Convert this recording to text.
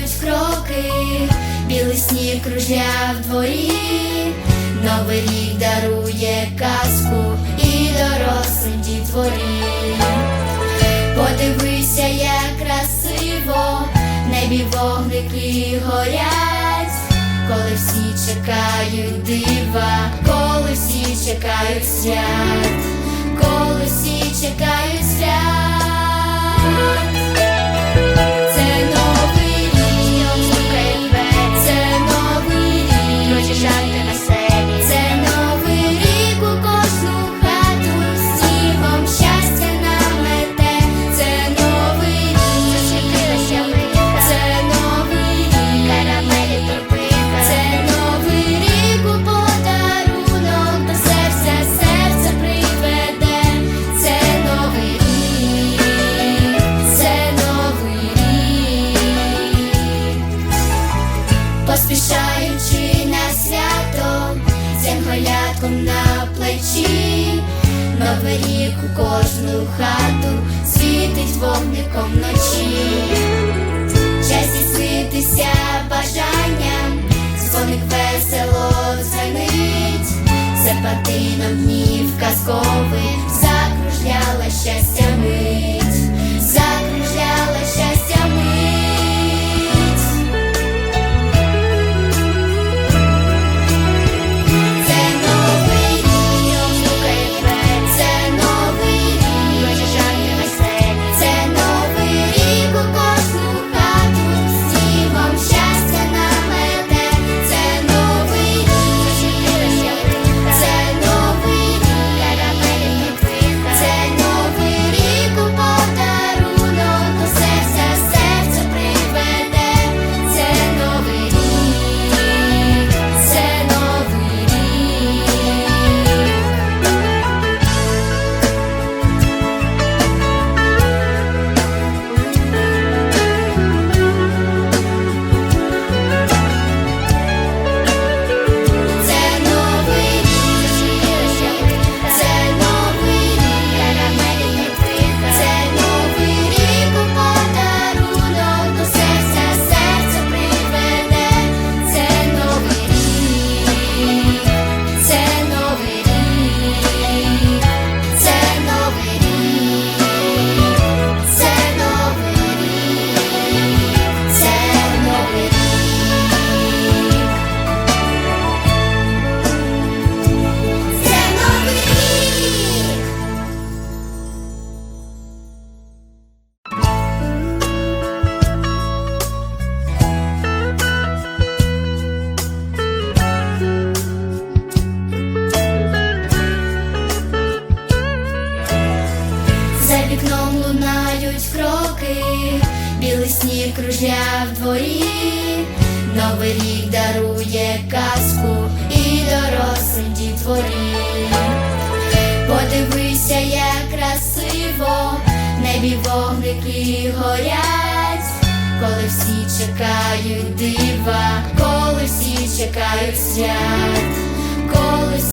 кроки, білий сніг кружля в дворі, новий рік дарує казку і дорослим дітворі. Подивися, як красиво, небі вогники горять, коли всі чекають дива, коли всі чекають свят, янголятком на плечі, новий рік у кожну хату світить вогником вночі, час здійснитися бажанням, вікном лунають кроки, білий сніг кружля в дворі, новий рік дарує казку і дорослим дітворі. Подивися, як красиво, в небі вогники горять, коли всі чекають дива, коли всі чекають свят,